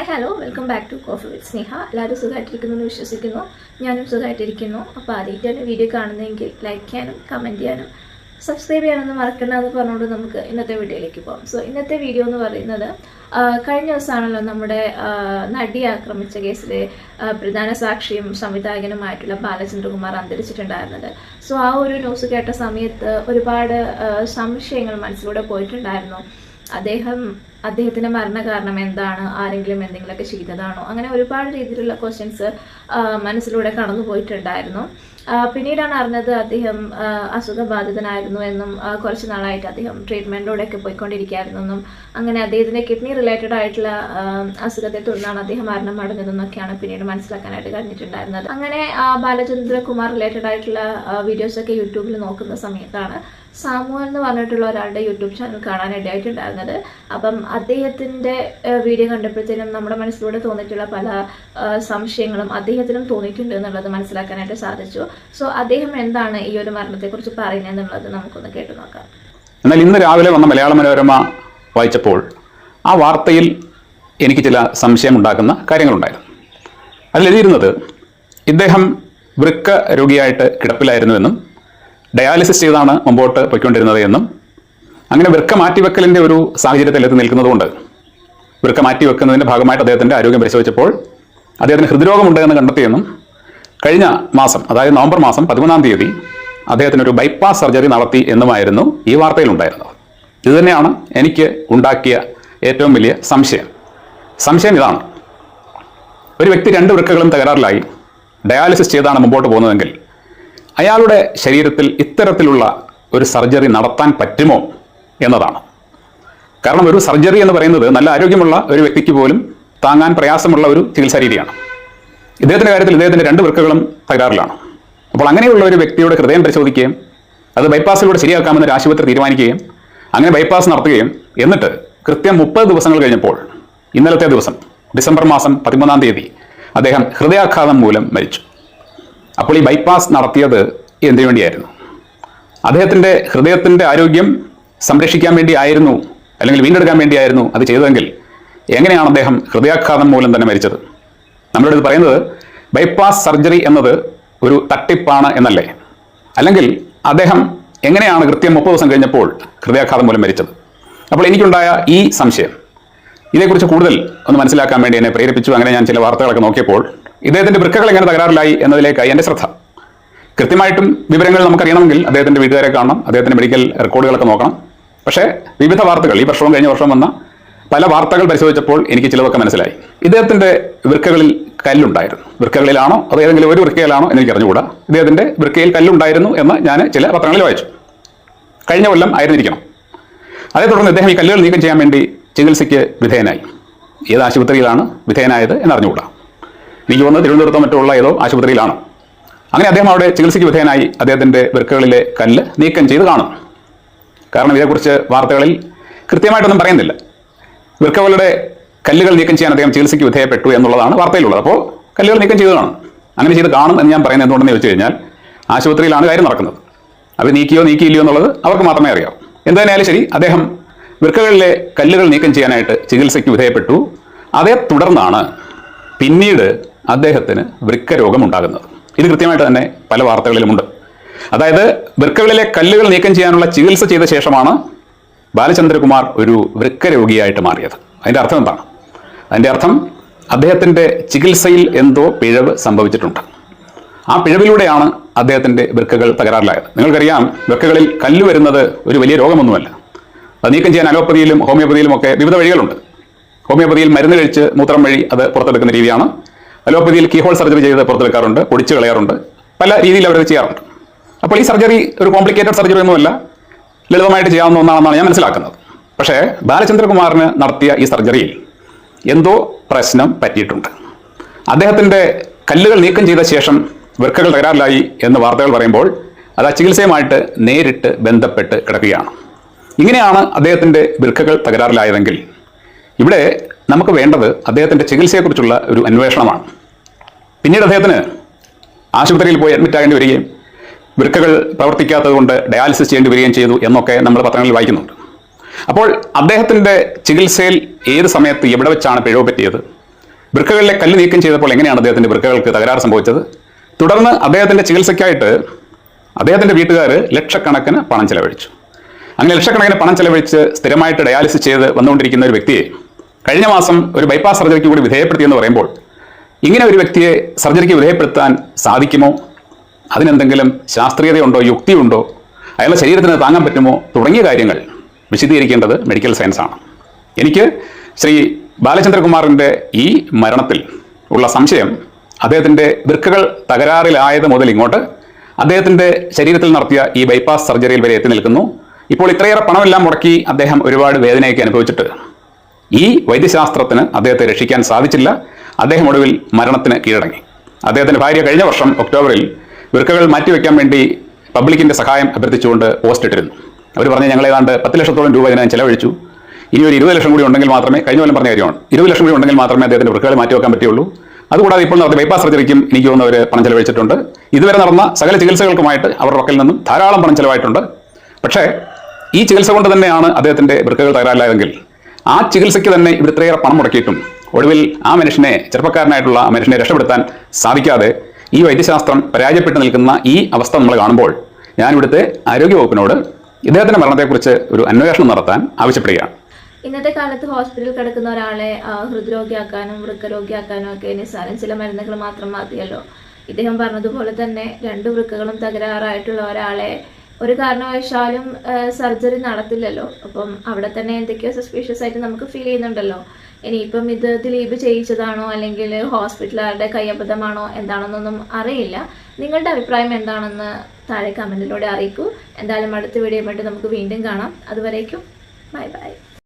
Hi hello welcome back to coffee with Sneha എല്ലാവരും സുഖമായിട്ടിരിക്കുന്നു എന്ന് വിശ്വസിക്കുന്നു. ഞാനും സുഖമായിട്ടിരിക്കുന്നു. അപ്പോൾ ആദ്യമായിട്ടാണ് വീഡിയോ കാണുന്നതെങ്കിൽ ലൈക്ക് ചെയ്യാനും കമന്റ് ചെയ്യാനും സബ്സ്ക്രൈബ് ചെയ്യാനൊന്നും മറക്കണ്ട എന്ന് പറഞ്ഞുകൊണ്ട് നമുക്ക് ഇന്നത്തെ വീഡിയോയിലേക്ക് പോകാം. സോ ഇന്നത്തെ വീഡിയോ എന്ന് പറയുന്നത് കഴിഞ്ഞ ദിവസമാണല്ലോ നമ്മുടെ നടി ആക്രമിച്ച കേസിലെ പ്രധാന സാക്ഷിയും സംവിധായകനുമായിട്ടുള്ള ബാലചന്ദ്രകുമാർ അന്തരിച്ചിട്ടുണ്ടായിരുന്നത്. സോ ആ ഒരു ന്യൂസ് കേട്ട സമയത്ത് ഒരുപാട് സംശയങ്ങൾ മനസ്സിലൂടെ പോയിട്ടുണ്ടായിരുന്നു. അദ്ദേഹം അദ്ദേഹത്തിന്റെ മരണകാരണം എന്താണ്? ആരെങ്കിലും എന്തെങ്കിലുമൊക്കെ ചെയ്തതാണോ? അങ്ങനെ ഒരുപാട് രീതിയിലുള്ള ക്വസ്റ്റ്യൻസ് മനസ്സിലൂടെ കടന്നു പോയിട്ടുണ്ടായിരുന്നു പിന്നീടാണ് അറിഞ്ഞത് അദ്ദേഹം അസുഖബാധിതനായിരുന്നു എന്നും കുറച്ച് നാളായിട്ട് അദ്ദേഹം ട്രീറ്റ്മെന്റിലൂടെയൊക്കെ പോയിക്കൊണ്ടിരിക്കുകയായിരുന്നു എന്നും അങ്ങനെ അദ്ദേഹത്തിന്റെ കിഡ്നി റിലേറ്റഡ് ആയിട്ടുള്ള അസുഖത്തെ തുടർന്നാണ് അദ്ദേഹം മരണം അടഞ്ഞതെന്നൊക്കെയാണ് പിന്നീട് മനസ്സിലാക്കാനായിട്ട് കഴിഞ്ഞിട്ടുണ്ടായിരുന്നത്. അങ്ങനെ ബാലചന്ദ്ര ബാലചന്ദ്രകുമാർ റിലേറ്റഡ് ആയിട്ടുള്ള വീഡിയോസൊക്കെ യൂട്യൂബിൽ നോക്കുന്ന സമയത്താണ് സാമു എന്ന് പറഞ്ഞിട്ടുള്ള ഒരാളുടെ യൂട്യൂബ് ചാനൽ കാണാൻ ഇടയായിട്ടുണ്ടായിരുന്നത് അപ്പം അദ്ദേഹത്തിന്റെ വീഡിയോ കണ്ടപ്പോഴത്തേനും നമ്മുടെ മനസ്സിലൂടെ തോന്നിയിട്ടുള്ള പല സംശയങ്ങളും അദ്ദേഹത്തിനും തോന്നിയിട്ടുണ്ട് എന്നുള്ളത് മനസ്സിലാക്കാനായിട്ട് സാധിച്ചു. സോ അദ്ദേഹം എന്താണ് ഈ ഒരു മരണത്തെക്കുറിച്ച് പറയുന്നത് നമുക്കൊന്ന് കേട്ടു നോക്കാം. എന്നാൽ ഇന്ന് രാവിലെ വന്ന മലയാള മനോരമ വായിച്ചപ്പോൾ ആ വാർത്തയിൽ എനിക്ക് ചില സംശയമുണ്ടാക്കുന്ന കാര്യങ്ങളുണ്ടായിരുന്നു. അതിലെഴുതിയിരുന്നത് ഇദ്ദേഹം വൃക്ക രോഗിയായിട്ട് കിടപ്പിലായിരുന്നുവെന്നും ഡയാലിസിസ് ചെയ്താണ് മുമ്പോട്ട് പൊയ്ക്കൊണ്ടിരുന്നത് എന്നും അങ്ങനെ വൃക്ക മാറ്റിവെക്കലിന്റെ ഒരു സാഹചര്യത്തിൽ എത്തി നിൽക്കുന്നതുകൊണ്ട് വൃക്ക മാറ്റിവെക്കുന്നതിന്റെ ഭാഗമായിട്ട് അദ്ദേഹത്തിന്റെ ആരോഗ്യം പരിശോധിച്ചപ്പോൾ അദ്ദേഹത്തിന് ഹൃദ്രോഗമുണ്ട് എന്ന് കണ്ടെത്തിയെന്നും കഴിഞ്ഞ മാസം അതായത് നവംബർ മാസം പതിമൂന്നാം തീയതി അദ്ദേഹത്തിന് ഒരു ബൈപ്പാസ് സർജറി നടത്തി എന്നുമായിരുന്നു ഈ വാർത്തയിലുണ്ടായിരുന്നത്. ഇതുതന്നെയാണ് എനിക്ക് ഉണ്ടാക്കിയ ഏറ്റവും വലിയ സംശയം. സംശയം ഇതാണ്. ഒരു വ്യക്തി രണ്ട് വൃക്കകളും തകരാറിലായി ഡയാലിസിസ് ചെയ്താണ് മുമ്പോട്ട് പോകുന്നതെങ്കിൽ അയാളുടെ ശരീരത്തിൽ ഇത്തരത്തിലുള്ള ഒരു സർജറി നടത്താൻ പറ്റുമോ എന്നതാണ്. കാരണം ഒരു സർജറി എന്ന് പറയുന്നത് നല്ല ആരോഗ്യമുള്ള ഒരു വ്യക്തിക്ക് പോലും താങ്ങാൻ പ്രയാസമുള്ള ഒരു ചികിത്സാ രീതിയാണ്. ഇദ്ദേഹത്തിന്റെ കാര്യത്തിൽ ഇദ്ദേഹത്തിന്റെ രണ്ട് വൃക്കകളും തകരാറിലാണ്. അപ്പോൾ അങ്ങനെയുള്ള ഒരു വ്യക്തിയുടെ ഹൃദയം പരിശോധിക്കുകയും അത് ബൈപ്പാസിലൂടെ ശരിയാക്കാമെന്ന് ഒരു ആശുപത്രി തീരുമാനിക്കുകയും അങ്ങനെ ബൈപ്പാസ് നടത്തുകയും എന്നിട്ട് കൃത്യം മുപ്പത് ദിവസങ്ങൾ കഴിഞ്ഞപ്പോൾ ഇന്നലത്തെ ദിവസം ഡിസംബർ മാസം പതിമൂന്നാം തീയതി അദ്ദേഹം ഹൃദയാഘാതം മൂലം മരിച്ചു. അപ്പോൾ ഈ ബൈപ്പാസ് നടത്തിയത് എന്തിനു വേണ്ടിയായിരുന്നു? അദ്ദേഹത്തിന്റെ ഹൃദയത്തിന്റെ ആരോഗ്യം സംരക്ഷിക്കാൻ വേണ്ടിയായിരുന്നു അല്ലെങ്കിൽ വീണ്ടെടുക്കാൻ വേണ്ടിയായിരുന്നു അത് ചെയ്തതെങ്കിൽ എങ്ങനെയാണ് അദ്ദേഹം ഹൃദയാഘാതം മൂലം തന്നെ മരിച്ചത്? നമ്മളോട് ഇത് പറയുന്നത് ബൈപ്പാസ് സർജറി എന്നത് ഒരു തട്ടിപ്പാണ് എന്നല്ലേ? അല്ലെങ്കിൽ അദ്ദേഹം എങ്ങനെയാണ് കൃത്യം മുപ്പത് ദിവസം കഴിഞ്ഞപ്പോൾ ഹൃദയാഘാതം മൂലം മരിച്ചത്? അപ്പോൾ എനിക്കുണ്ടായ ഈ സംശയം. ഇതേക്കുറിച്ച് കൂടുതൽ ഒന്ന് മനസ്സിലാക്കാൻ വേണ്ടി എന്നെ പ്രേരിപ്പിച്ചു. അങ്ങനെ ഞാൻ ചില വാർത്തകളൊക്കെ നോക്കിയപ്പോൾ ഇദ്ദേഹത്തിന്റെ വൃക്കകൾ എങ്ങനെ തകരാറിലായി എന്നതിലേക്കായി എന്റെ ശ്രദ്ധ. കൃത്യമായിട്ടും വിവരങ്ങൾ നമുക്കറിയണമെങ്കിൽ അദ്ദേഹത്തിന്റെ വീട്ടുകാരെ കാണണം അദ്ദേഹത്തിന്റെ മെഡിക്കൽ റെക്കോർഡുകളൊക്കെ നോക്കണം. പക്ഷേ വിവിധ വാർത്തകൾ ഈ വർഷവും കഴിഞ്ഞ വർഷം വന്ന പല വാർത്തകൾ പരിശോധിച്ചപ്പോൾ എനിക്ക് ചിലവൊക്കെ മനസ്സിലായി. ഇദ്ദേഹത്തിന്റെ വൃക്കകളിൽ കല്ലുണ്ടായിരുന്നു. വൃക്കകളിലാണോ അതോ ഏതെങ്കിലും ഒരു വൃക്കയിലാണോ എനിക്ക് അറിഞ്ഞുകൂടാ. ഇദ്ദേഹത്തിന്റെ വൃക്കയിൽ കല്ലുണ്ടായിരുന്നു എന്ന് ഞാൻ ചില പത്രങ്ങളിൽ വായിച്ചു. കഴിഞ്ഞ കൊല്ലം ആയിരുന്നിരിക്കണം. അതേ തുടർന്ന് അദ്ദേഹം ഈ കല്ലുകൾ നീക്കം ചെയ്യാൻ വേണ്ടി ചികിത്സയ്ക്ക് വിധേയനായി. ഏത് ആശുപത്രിയിലാണ് വിധേയനായത് എന്ന് അറിഞ്ഞുകൂടാ. എനിക്ക് വന്ന് തിരുവനന്തപുരത്തോ മറ്റുള്ള ഏതോ ആശുപത്രിയിലാണ്. അങ്ങനെ അദ്ദേഹം അവിടെ ചികിത്സയ്ക്ക് വിധേയനായി അദ്ദേഹത്തിന്റെ വൃക്കകളിലെ കല്ല് നീക്കം ചെയ്ത് കാണും. കാരണം ഇതേക്കുറിച്ച് വാർത്തകളിൽ കൃത്യമായിട്ടൊന്നും പറയുന്നില്ല. വൃക്കകളുടെ കല്ലുകൾ നീക്കം ചെയ്യാൻ അദ്ദേഹം ചികിത്സയ്ക്ക് വിധേയപ്പെട്ടു എന്നുള്ളതാണ് വാർത്തയിലുള്ളത്. അപ്പോൾ കല്ലുകൾ നീക്കം ചെയ്തതാണ്. അങ്ങനെ ചെയ്ത് കാണും എന്ന് ഞാൻ പറയുന്നത് എന്തുകൊണ്ടെന്ന് ചോദിച്ചു കഴിഞ്ഞാൽ ആശുപത്രിയിലാണ് കാര്യം നടക്കുന്നത്. അവർ നീക്കിയോ നീക്കിയില്ലയോ എന്നുള്ളത് അവർക്ക് മാത്രമേ അറിയാവൂ. എന്തായാലും ശരി അദ്ദേഹം വൃക്കകളിലെ കല്ലുകൾ നീക്കം ചെയ്യാനായിട്ട് ചികിത്സയ്ക്ക് വിധേയപ്പെട്ടു. അതേ തുടർന്നാണ് പിന്നീട് അദ്ദേഹത്തിന് വൃക്കരോഗം ഉണ്ടാകുന്നത് ഇത് കൃത്യമായിട്ട് തന്നെ പല വാർത്തകളിലുമുണ്ട്. അതായത് വൃക്കകളിലെ കല്ലുകൾ നീക്കം ചെയ്യാനുള്ള ചികിത്സ ചെയ്ത ശേഷമാണ് ബാലചന്ദ്രകുമാർ ഒരു വൃക്കരോഗിയായിട്ട് മാറിയത്. അതിന്റെ അർത്ഥം എന്താണ്? അതിന്റെ അർത്ഥം അദ്ദേഹത്തിന്റെ ചികിത്സയിൽ എന്തോ പിഴവ് സംഭവിച്ചിട്ടുണ്ട്. ആ പിഴവിലൂടെയാണ് അദ്ദേഹത്തിന്റെ വൃക്കകൾ തകരാറിലായത്. നിങ്ങൾക്കറിയാം വൃക്കകളിൽ കല്ല് വരുന്നത് ഒരു വലിയ രോഗമൊന്നുമല്ല. അത് നീക്കം ചെയ്യാൻ അലോപ്പതിയിലും ഹോമിയോപ്പതിയിലും ഒക്കെ വിവിധ വഴികളുണ്ട്. ഹോമിയോപ്പതിയിൽ മരുന്ന് കഴിച്ച് മൂത്രം വഴി അത് പുറത്തെടുക്കുന്ന രീതിയാണ്. അലോപ്പതിയിൽ കീഹോൾ സർജറി ചെയ്ത് പുറത്തെടുക്കാറുണ്ട് പൊടിച്ച് കളയാറുണ്ട് പല രീതിയിൽ അവരത് ചെയ്യാറുണ്ട്. അപ്പോൾ ഈ സർജറി ഒരു കോംപ്ലിക്കേറ്റഡ് സർജറി ഒന്നുമല്ല. ലളിതമായിട്ട് ചെയ്യാവുന്ന ഒന്നാണെന്നാണ് ഞാൻ മനസ്സിലാക്കുന്നത്. പക്ഷേ ബാലചന്ദ്രകുമാറിന് നടത്തിയ ഈ സർജറിയിൽ എന്തോ പ്രശ്നം പറ്റിയിട്ടുണ്ട്. അദ്ദേഹത്തിന്റെ കല്ലുകൾ നീക്കം ചെയ്ത ശേഷം വൃക്കകൾ തകരാറിലായി എന്ന് വാർത്തകൾ പറയുമ്പോൾ അത് ആ ചികിത്സയുമായിട്ട് നേരിട്ട് ബന്ധപ്പെട്ട് കിടക്കുകയാണ്. ഇങ്ങനെയാണ് അദ്ദേഹത്തിന്റെ വൃക്കകൾ തകരാറിലായതെങ്കിൽ ഇവിടെ നമുക്ക് വേണ്ടത് അദ്ദേഹത്തിന്റെ ചികിത്സയെക്കുറിച്ചുള്ള ഒരു അന്വേഷണമാണ്. പിന്നീട് അദ്ദേഹത്തിന് ആശുപത്രിയിൽ പോയി അഡ്മിറ്റ് ആകേണ്ടി വരികയും വൃക്കകൾ പ്രവർത്തിക്കാത്തത് കൊണ്ട് ഡയാലിസിസ് ചെയ്യേണ്ടി വരികയും ചെയ്തു എന്നൊക്കെ നമ്മൾ പത്രങ്ങളിൽ വായിക്കുന്നുണ്ട്. അപ്പോൾ അദ്ദേഹത്തിന്റെ ചികിത്സയിൽ ഏത് സമയത്ത് എവിടെ വെച്ചാണ് പിഴവ് പറ്റിയത്? വൃക്കകളിലെ കല്ല് നീക്കം ചെയ്തപ്പോൾ എങ്ങനെയാണ് അദ്ദേഹത്തിന്റെ വൃക്കകൾക്ക് തകരാറ് സംഭവിച്ചത്? തുടർന്ന് അദ്ദേഹത്തിന്റെ ചികിത്സയ്ക്കായിട്ട് അദ്ദേഹത്തിന്റെ വീട്ടുകാർ ലക്ഷക്കണക്കിന് പണം ചെലവഴിച്ചു. അങ്ങനെ ലക്ഷക്കണക്കിന് പണം ചെലവഴിച്ച് സ്ഥിരമായിട്ട് ഡയാലിസിസ് ചെയ്ത് വന്നുകൊണ്ടിരിക്കുന്ന ഒരു വ്യക്തിയെ കഴിഞ്ഞ മാസം ഒരു ബൈപ്പാസ് സർജറിക്ക് കൂടി വിധേയപ്പെടുത്തിയെന്ന് പറയുമ്പോൾ ഇങ്ങനെ ഒരു വ്യക്തിയെ സർജറിക്ക് വിധേയപ്പെടുത്താൻ സാധിക്കുമോ? അതിനെന്തെങ്കിലും ശാസ്ത്രീയതയുണ്ടോ യുക്തിയുണ്ടോ അയാളുടെ ശരീരത്തിന് താങ്ങാൻ പറ്റുമോ തുടങ്ങിയ കാര്യങ്ങൾ വിശദീകരിക്കേണ്ടത് മെഡിക്കൽ സയൻസാണ് എനിക്ക് ശ്രീ ബാലചന്ദ്രകുമാറിന്റെ ഈ മരണത്തിൽ ഉള്ള സംശയം അദ്ദേഹത്തിന്റെ വൃക്കകൾ തകരാറിലായത് മുതൽ ഇങ്ങോട്ട് അദ്ദേഹത്തിന്റെ ശരീരത്തിൽ നടത്തിയ ഈ ബൈപ്പാസ് സർജറിയിൽ വരെ എത്തി നിൽക്കുന്നു. ഇപ്പോൾ ഇത്രയേറെ പണമെല്ലാം മുടക്കി അദ്ദേഹം ഒരുപാട് വേദനയൊക്കെ അനുഭവിച്ചിട്ട് ഈ വൈദ്യശാസ്ത്രത്തിന് അദ്ദേഹത്തെ രക്ഷിക്കാൻ സാധിച്ചില്ല. അദ്ദേഹം ഒടുവിൽ മരണത്തിന് കീഴടങ്ങി. അദ്ദേഹത്തിന്റെ ഭാര്യ കഴിഞ്ഞ വർഷം ഒക്ടോബറിൽ വൃക്കകൾ മാറ്റിവെക്കാൻ വേണ്ടി പബ്ലിക്കിന്റെ സഹായം അഭ്യർത്ഥിച്ചുകൊണ്ട് പോസ്റ്റ് ഇട്ടിരുന്നു. അവർ പറഞ്ഞ് ഞങ്ങൾ ഏതാണ്ട് പത്ത് ലക്ഷത്തോളം രൂപ ഇതിനെ ചെലവഴിച്ചു. ഇനി ഒരു ഇരുപത് ലക്ഷം കൂടി ഉണ്ടെങ്കിൽ മാത്രമേ കഴിഞ്ഞ കൊല്ലം പറഞ്ഞ കാര്യമാണ്. ഇരുപത് ലക്ഷം കൂടി ഉണ്ടെങ്കിൽ മാത്രമേ അദ്ദേഹത്തിന്റെ വൃക്കകൾ മാറ്റിവെക്കാൻ പറ്റുള്ളൂ അതുകൂടാതെ ഇപ്പോൾ നടത്തിയ ബൈപ്പാസ് സർജറിക്കും എനിക്ക് തോന്നുന്നു അവർ പണം ചിലവഴിച്ചിട്ടുണ്ട്. ഇതുവരെ നടന്ന സകല ചികിത്സകൾക്കുമായിട്ട് അവരുടെ പക്കൽ നിന്നും ധാരാളം പണം ചെലവായിട്ടുണ്ട്. പക്ഷേ ഈ ചികിത്സ കൊണ്ട് തന്നെയാണ് അദ്ദേഹത്തിന്റെ വൃക്കകൾ തകരാറില്ലായെങ്കിൽ ആ ചികിത്സയ്ക്ക് തന്നെ ഇവർ ഇത്രയേറെ പണം മുടക്കിയിട്ടും ഒടുവിൽ ആ മനുഷ്യനെ ചെറുപ്പക്കാരനായിട്ടുള്ള ആ മനുഷ്യനെ രക്ഷപ്പെടുത്താൻ സാധിക്കാതെ ഈ വൈദ്യശാസ്ത്രം പരാജയപ്പെട്ട് നിൽക്കുന്ന ഈ അവസ്ഥ നമ്മൾ കാണുമ്പോൾ ഞാൻ ഇവിടുത്തെ ആരോഗ്യവകുപ്പിനോട് ഇദ്ദേഹത്തിന്റെ മരണത്തെക്കുറിച്ച് ഒരു അന്വേഷണം നടത്താൻ ആവശ്യപ്പെടുകയാണ്. ഇന്നത്തെ കാലത്ത് ഹോസ്പിറ്റലിൽ കിടക്കുന്ന ഒരാളെ ഹൃദ്രോഗിയാക്കാനും വൃക്കരോഗിയാക്കാനും ഒക്കെ നിസ്സാരം ചില മരുന്നുകൾ മാത്രം മതിയല്ലോ. ഇദ്ദേഹം പറഞ്ഞതുപോലെ തന്നെ രണ്ട് വൃക്കകളും തകരാറായിട്ടുള്ള ഒരാളെ ഒരു കാരണവശാലും സർജറി നടത്തില്ലല്ലോ. അപ്പം അവിടെ തന്നെ എന്തൊക്കെയോ സസ്പീഷ്യസ് ആയിട്ട് നമുക്ക് ഫീൽ ചെയ്യുന്നുണ്ടല്ലോ. ഇനിയിപ്പം ഇത് ദിലീപ് ചെയ്യിച്ചതാണോ അല്ലെങ്കിൽ ഹോസ്പിറ്റലുകാരുടെ കയ്യബദ്ധമാണോ എന്താണെന്നൊന്നും അറിയില്ല. നിങ്ങളുടെ അഭിപ്രായം എന്താണെന്ന് താഴെ കമന്റിലൂടെ അറിയിക്കൂ. എന്തായാലും അടുത്ത വീഡിയോ വേണ്ടി നമുക്ക് വീണ്ടും കാണാം. അതുവരേക്കും ബൈ ബൈ.